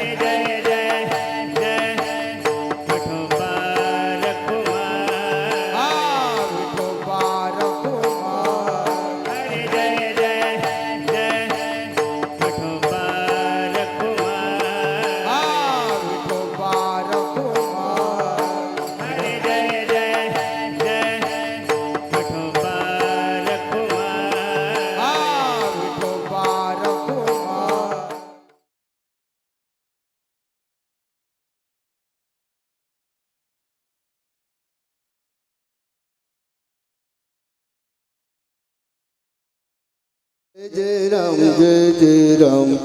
हरी जय जय राम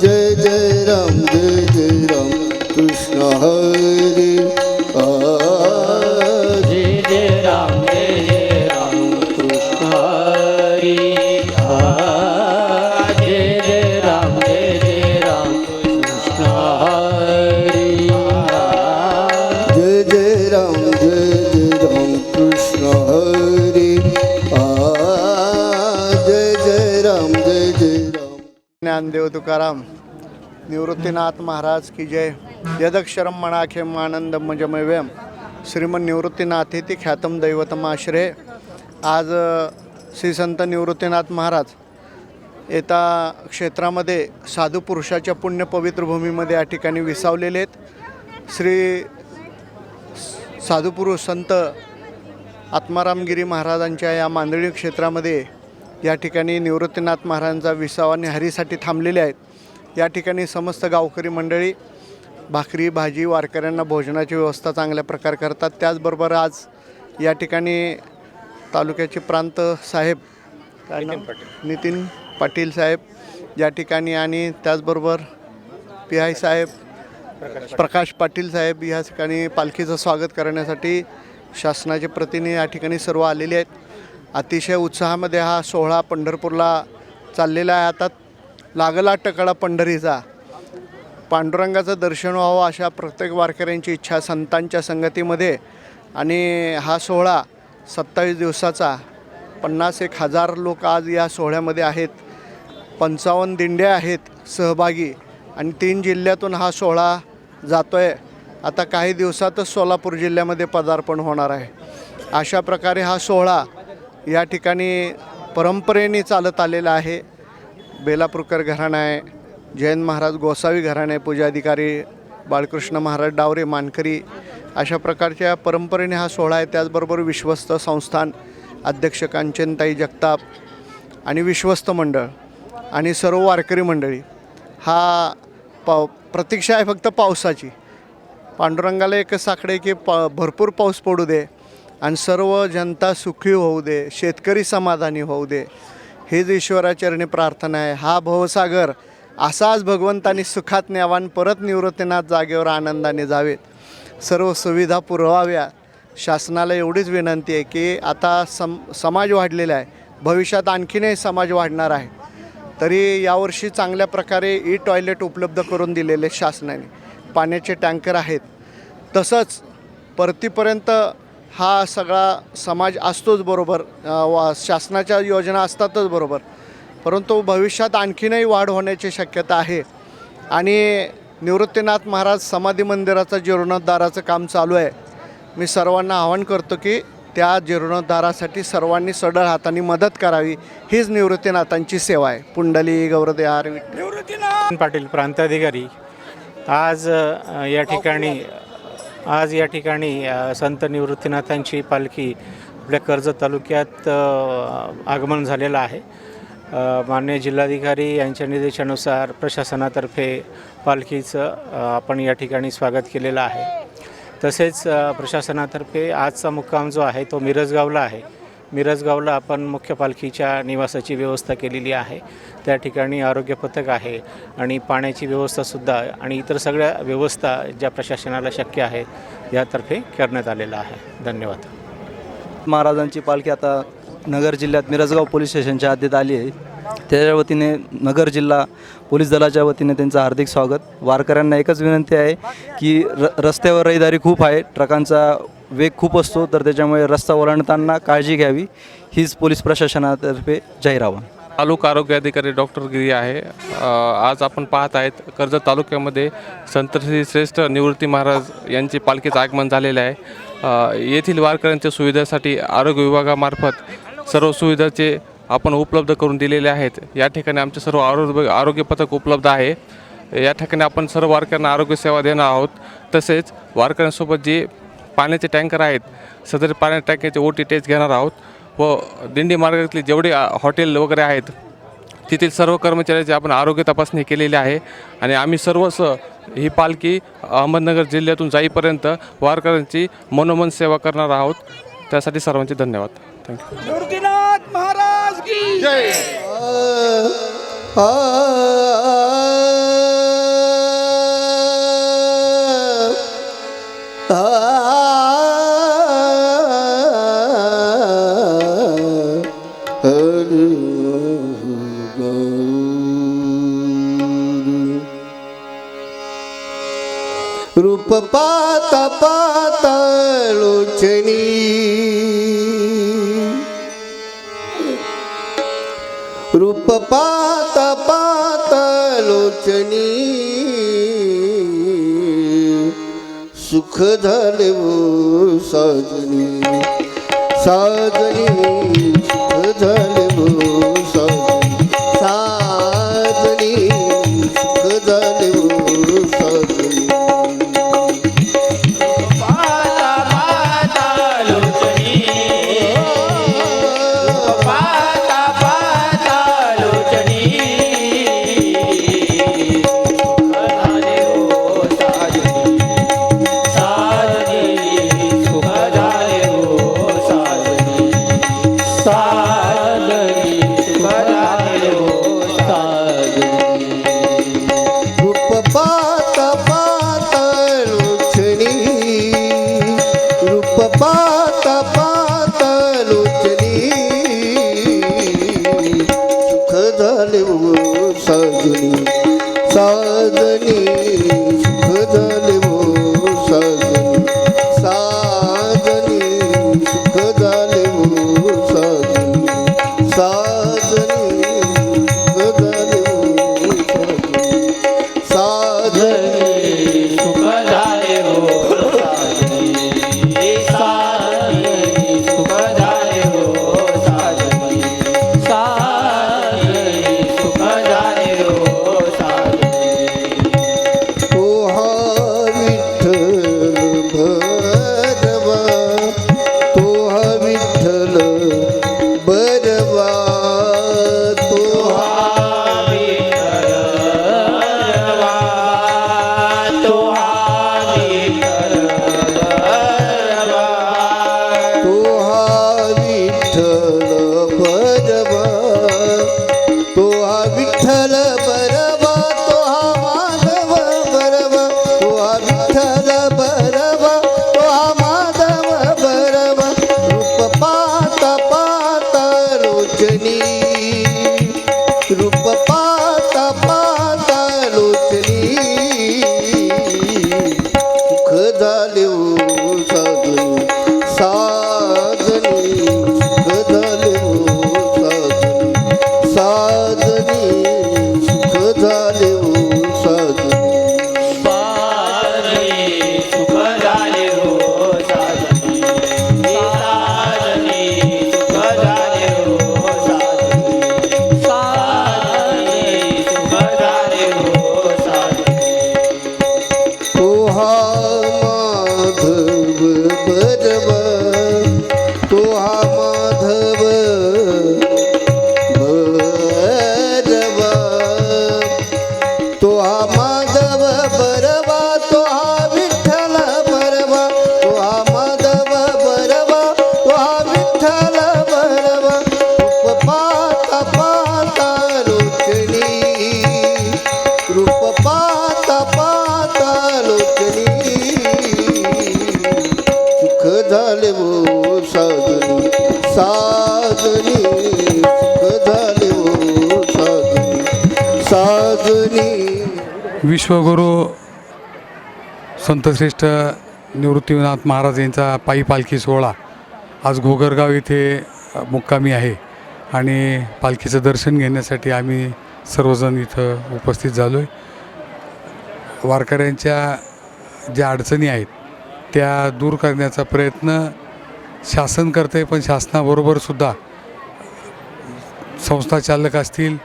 कृष्ण देव तुकाराम निवृत्तीनाथ महाराज की जय. यदक्षरम मणाखेम आनंदम जमव्यम श्रीमन निवृत्तीनाथेती ख्यातम दैवतम आश्रय. आज श्री संत निवृत्तीनाथ महाराज येता क्षेत्रामध्ये साधू पुरुषाच्या पुण्य पवित्र भूमीमध्ये या ठिकाणी विसावलेले आहेत. श्री साधुपुरुष संत आत्मारामगिरी महाराजांच्या या मांदळी क्षेत्रामध्ये या ठिकाणी निवृत्तीनाथ महाराजांचा विसावा आणि हरीसाठी थांबलेले आहेत. या ठिकाणी समस्त गावकरी मंडळी भाकरी भाजी वारकऱ्यांना भोजनाची व्यवस्था चांगल्या प्रकारे करतात. त्याचबरोबर आज या ठिकाणी तालुक्याचे प्रांत साहेब? नितीन पाटील. साहेब या ठिकाणी आणि त्याचबरोबर पी आय साहेब प्रकाश पाटील साहेब या ठिकाणी पालखीचं स्वागत करण्यासाठी शासनाचे प्रतिनिधी या ठिकाणी सर्व आलेले आहेत. अतिशय उत्साहामध्ये हा सोहळा पंढरपूरला चाललेला आहे. आता लागला टकळा पंढरीचा. पांडुरंगाचं दर्शन व्हावं अशा प्रत्येक वारकऱ्यांची इच्छा संतांच्या संगतीमध्ये. आणि हा सोहळा सत्तावीस दिवसाचा. पन्नास एक हजार लोक आज या सोहळ्यामध्ये आहेत. पंचावन्न दिंड्या आहेत सहभागी. आणि तीन जिल्ह्यातून हा सोहळा जातो आहे आता काही दिवसातच सोलापूर जिल्ह्यामध्ये पदार्पण होणार आहे. अशा प्रकारे हा सोहळा या ठिकाणी परंपरेने चालत आलेलं आहे. बेलापूरकर घराणं आहे जयंत महाराज गोसावी घराणे आहे पूजाधिकारी बाळकृष्ण महाराज डावरे मानकरी अशा प्रकारच्या परंपरेने हा सोहळा आहे. त्याचबरोबर विश्वस्त संस्थान अध्यक्ष कांचनताई जगताप आणि विश्वस्त मंडळ आणि सर्व वारकरी मंडळी. हा पाव प्रतीक्षा आहे फक्त पावसाची. पांडुरंगाला एकच साकडे की पा भरपूर पाऊस पडू दे. आणि सर्व जनता सुखी होऊ दे शेतकरी समाधानी होऊ दे हेच ईश्वराचरणी प्रार्थना आहे. हा भवसागर असाच भगवंतानी सुखात न्यावा आणि परत निवृत्तीनाथ जागेवर आनंदाने जावेत. सर्व सुविधा पुरवाव्या. शासनाला एवढीच विनंती आहे की आता सम समाज वाढलेला आहे. भविष्यात आणखीनही समाज वाढणार आहे. तरी यावर्षी चांगल्या प्रकारे ई टॉयलेट उपलब्ध करून दिलेले शासनाने. पाण्याचे टँकर आहेत. तसंच परतीपर्यंत हा सगळा समाज असतोच बरोबर. वा शासनाच्या योजना असतातच बरोबर. परंतु भविष्यात आणखीनही वाढ होण्याची शक्यता आहे. आणि निवृत्तीनाथ महाराज समाधी मंदिराचं जीर्णोद्धाराचं काम चालू आहे. मी सर्वांना आवाहन करतो की त्या जीर्णोद्धारासाठी सर्वांनी सडळ हाताने मदत करावी हीच निवृत्तीनाथांची सेवा आहे. पुंडली गौरदेहार विठ्ठल. पाटील प्रांताधिकारी आज या ठिकाणी आज या ठिकाणी संत निवृत्तीनाथांची पालखी आपल्या कर्जत तालुक्यात आगमन झालेलं आहे. मान्य माननीय जिल्हाधिकारी यांच्या निर्देशानुसार प्रशासनातर्फे पालखीचं आपण या ठिकाणी स्वागत केलेलं आहे. तसेच प्रशासनातर्फे आजचा मुक्काम जो आहे तो मिरजगावला आहे. मिरजगावला आपण मुख्य पालखीच्या निवासाची व्यवस्था केलेली आहे. त्या ठिकाणी आरोग्य पथक आहे आणि पाण्याची व्यवस्थासुद्धा आणि इतर सगळ्या व्यवस्था ज्या प्रशासनाला शक्य आहेत यातर्फे करण्यात आलेलं आहे. धन्यवाद. महाराजांची पालखी आता नगर जिल्ह्यात मिरजगाव पोलीस स्टेशनच्या हद्दीत आली आहे. त्याच्या वतीने नगर जिल्हा पोलीस दलाच्या वतीने त्यांचं हार्दिक स्वागत. वारकऱ्यांना एकच विनंती आहे की र रस्त्यावर रहदारी खूप आहे. ट्रकांचा वेग खूप असतो तर त्याच्यामुळे रस्ता ओलांडताना काळजी घ्यावी. हीच पोलीस प्रशासनातर्फे जाहीर आव्हान. तालुका आरोग्य अधिकारी डॉक्टर गिरी आहे. आज आपण पाहत आहेत कर्जत तालुक्यामध्ये संत श्री श्रेष्ठ निवृत्ती महाराज यांचे पालखीचं आगमन झालेलं आहे. येथील वारकऱ्यांच्या सुविधेसाठी आरोग्य विभागामार्फत सर्व सुविधाचे आपण उपलब्ध करून दिलेले आहेत. या ठिकाणी आमचे सर्व आरोग्य आरोग्य पथक उपलब्ध आहे. या ठिकाणी आपण सर्व वारकऱ्यांना आरोग्य सेवा देणार आहोत. तसेच वारकऱ्यांसोबत जे पाण्याचे टँकर आहेत सदर पाण्याच्या टँकरचे ओ टी टेस्ट घेणार आहोत व दिंडी मार्गातले जेवढे हॉटेल वगैरे आहेत तेथील सर्व कर्मचाऱ्याची आपण आरोग्य तपासणी केलेली आहे आणि आम्ही सर्वच ही पालखी अहमदनगर जिल्ह्यातून जाईपर्यंत वारकऱ्यांची मनोमन सेवा करणार आहोत. त्यासाठी सर्वांचे धन्यवाद. थँक्यू महाराज विश्वगुरू संतश्रेष्ठ निवृत्तीनाथ महाराज यांचा पायी पालखी सोहळा आज घोगरगाव येथे मुक्कामी आहे आणि पालखीचं दर्शन घेण्यासाठी आम्ही सर्वजण इथं उपस्थित झालो आहे वारकऱ्यांच्या ज्या अडचणी आहेत त्या दूर करण्याचा प्रयत्न शासन करते पण शासनाबरोबरसुद्धा संस्था चालक असतील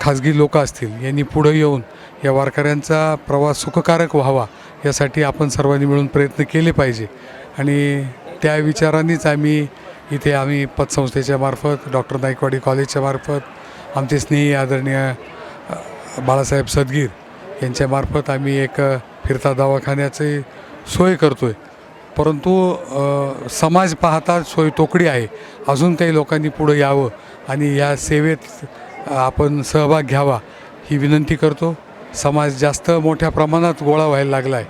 खाजगी लोक असतील यांनी पुढं येऊन या वारकऱ्यांचा प्रवास सुखकारक व्हावा यासाठी आपण सर्वांनी मिळून प्रयत्न केले पाहिजे. आणि त्या विचारांनीच आम्ही इथे आम्ही पतसंस्थेच्या मार्फत डॉक्टर नाईकवाडी कॉलेजच्या मार्फत आमचे स्नेही आदरणीय बाळासाहेब सदगीर यांच्यामार्फत आम्ही एक फिरता दवाखान्याची सोय करतो आहे परंतु समाज पाहता सोय तोकडी आहे. अजून काही लोकांनी पुढं यावं आणि या सेवेत आपण सहभाग घ्यावा ही विनंती करतो. समाज जास्त मोठ्या प्रमाणात गोळा व्हायला लागला आहे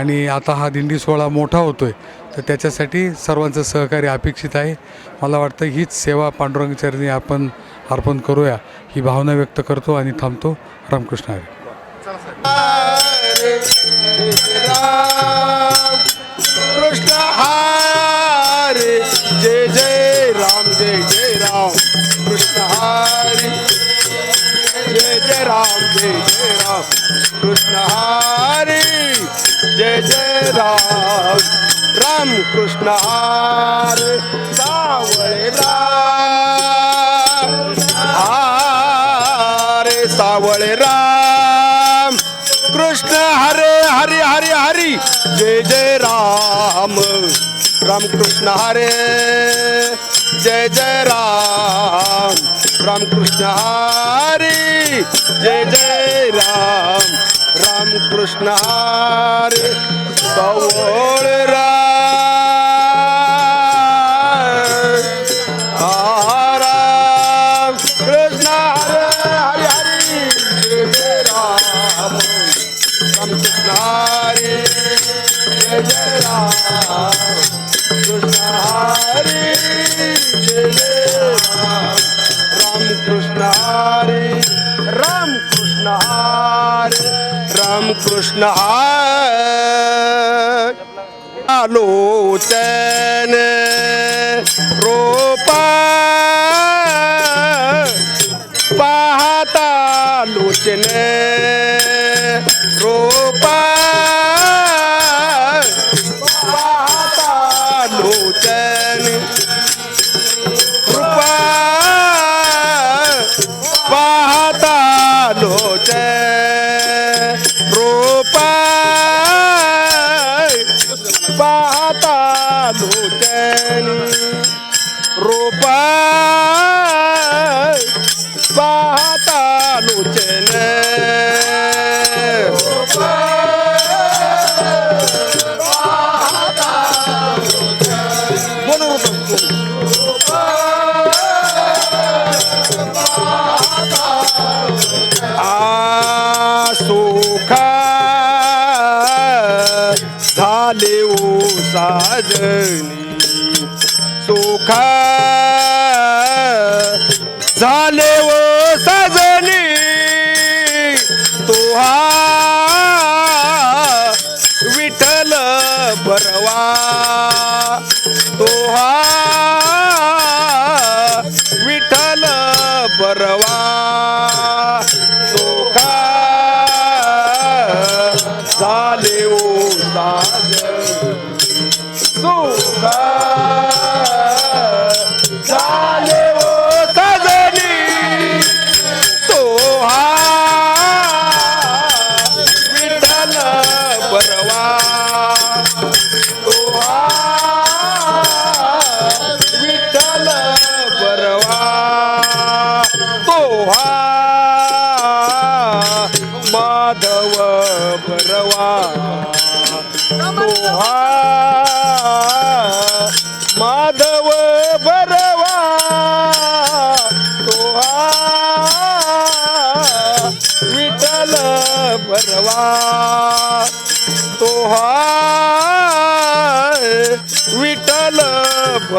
आणि आता हा दिंडी सोहळा मोठा होतो आहे तर त्याच्यासाठी सर्वांचं सहकार्य अपेक्षित आहे. मला वाटतं हीच सेवा पांडुरंगचरणी आपण अर्पण करूया ही भावना व्यक्त करतो आणि थांबतो. रामकृष्ण हरी. कृष्ण हरे जय जय राम जय जय राम. कृष्ण हरे जय जय राम जय जय राम। कृष्ण हरी जय जय राम। राम कृष्ण हरे सावळे राम। हरे सावळे राम। कृष्ण हरे हरे हरे हरी जय जय राम। राम कृष्ण हरे। जय जय राम राम कृष्ण जय जय राम राम कृष्ण हरे सवळ राम। कृष्ण हरे हरी जय जय राम राम कृष्ण जय जय राम कृष्ण हरे। कृष्ण हरे राम कृष्ण हरे राम कृष्ण आलोचन रोपा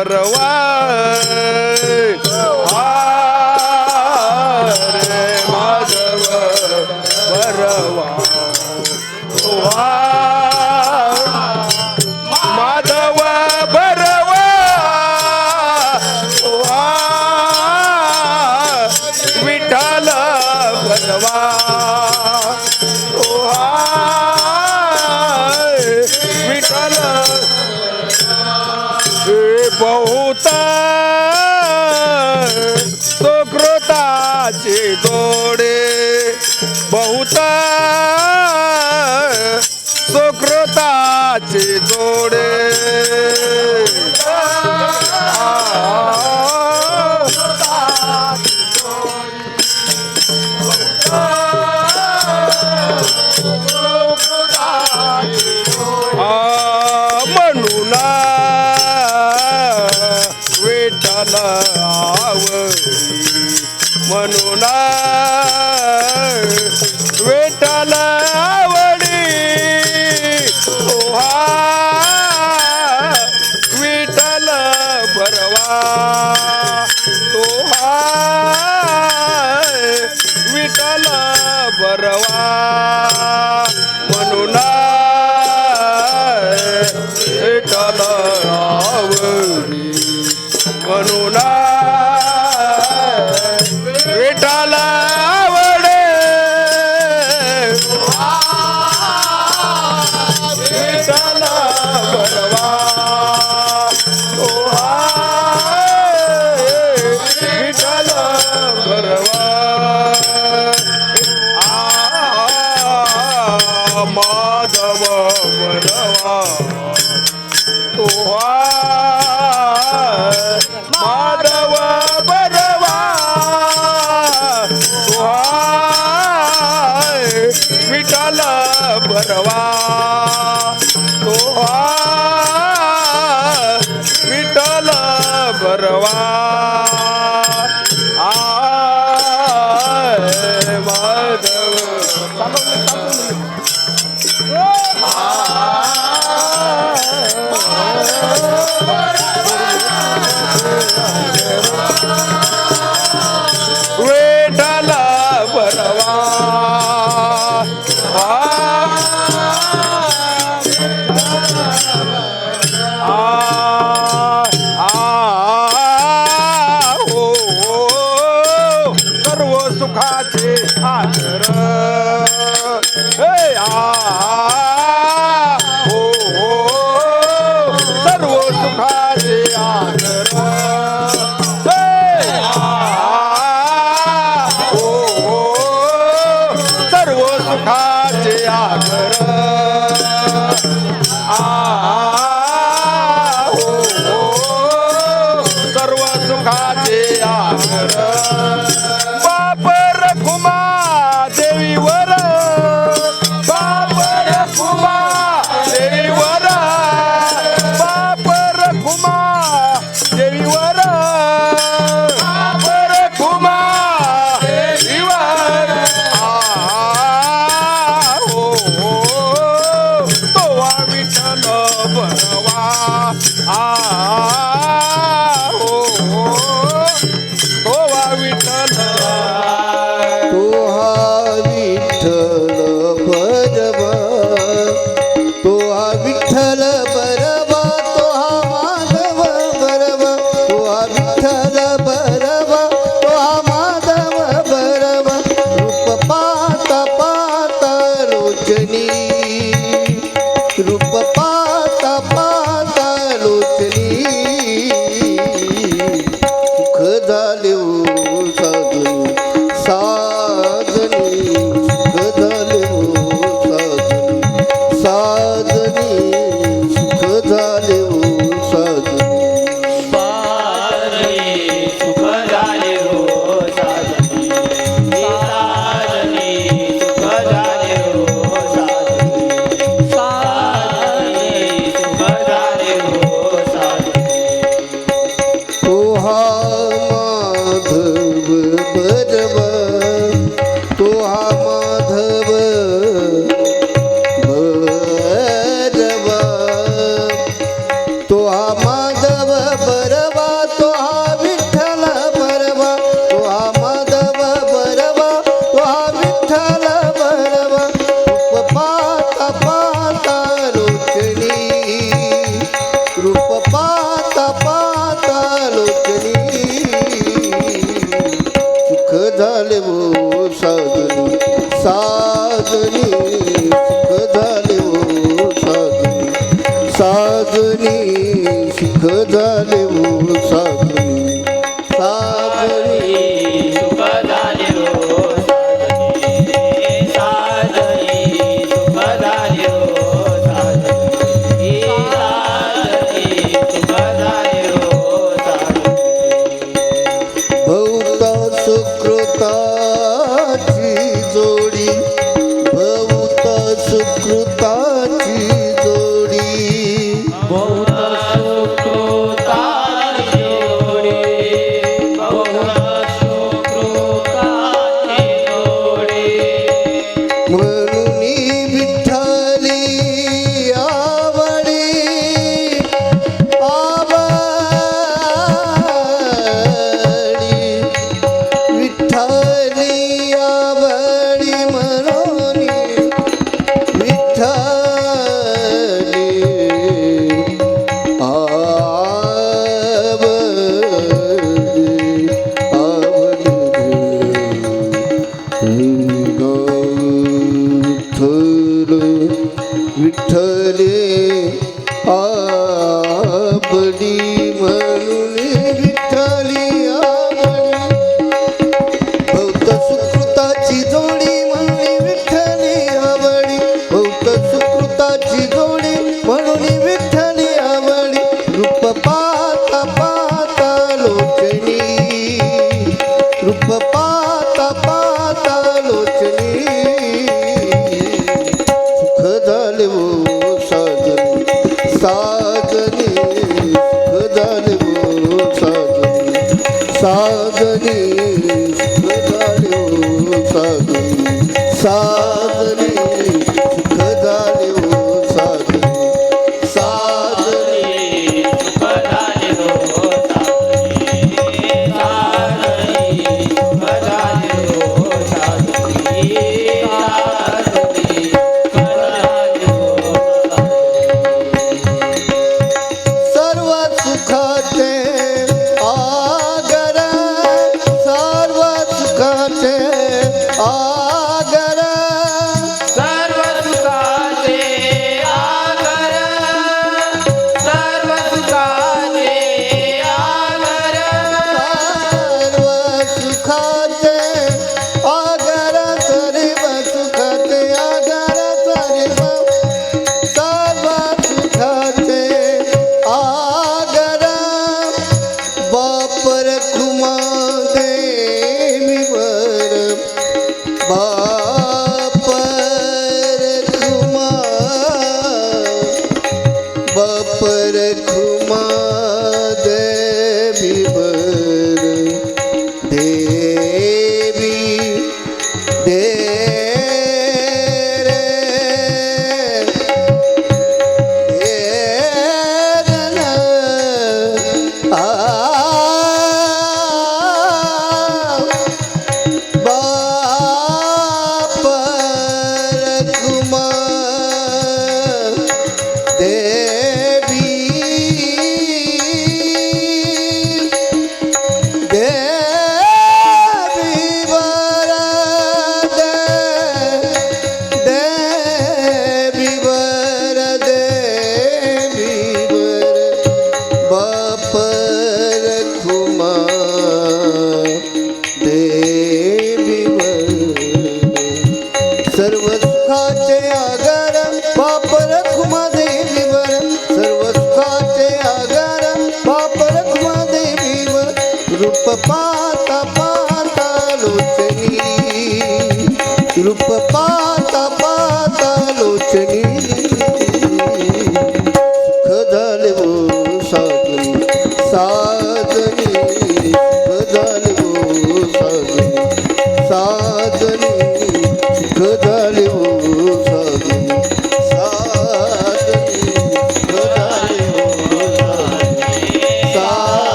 परवा रे माधव परवा मला म्हणून वेटाला आवडी. ओहा बरवा तोहा विठल बरवा রে आवडी म्हणून Bye.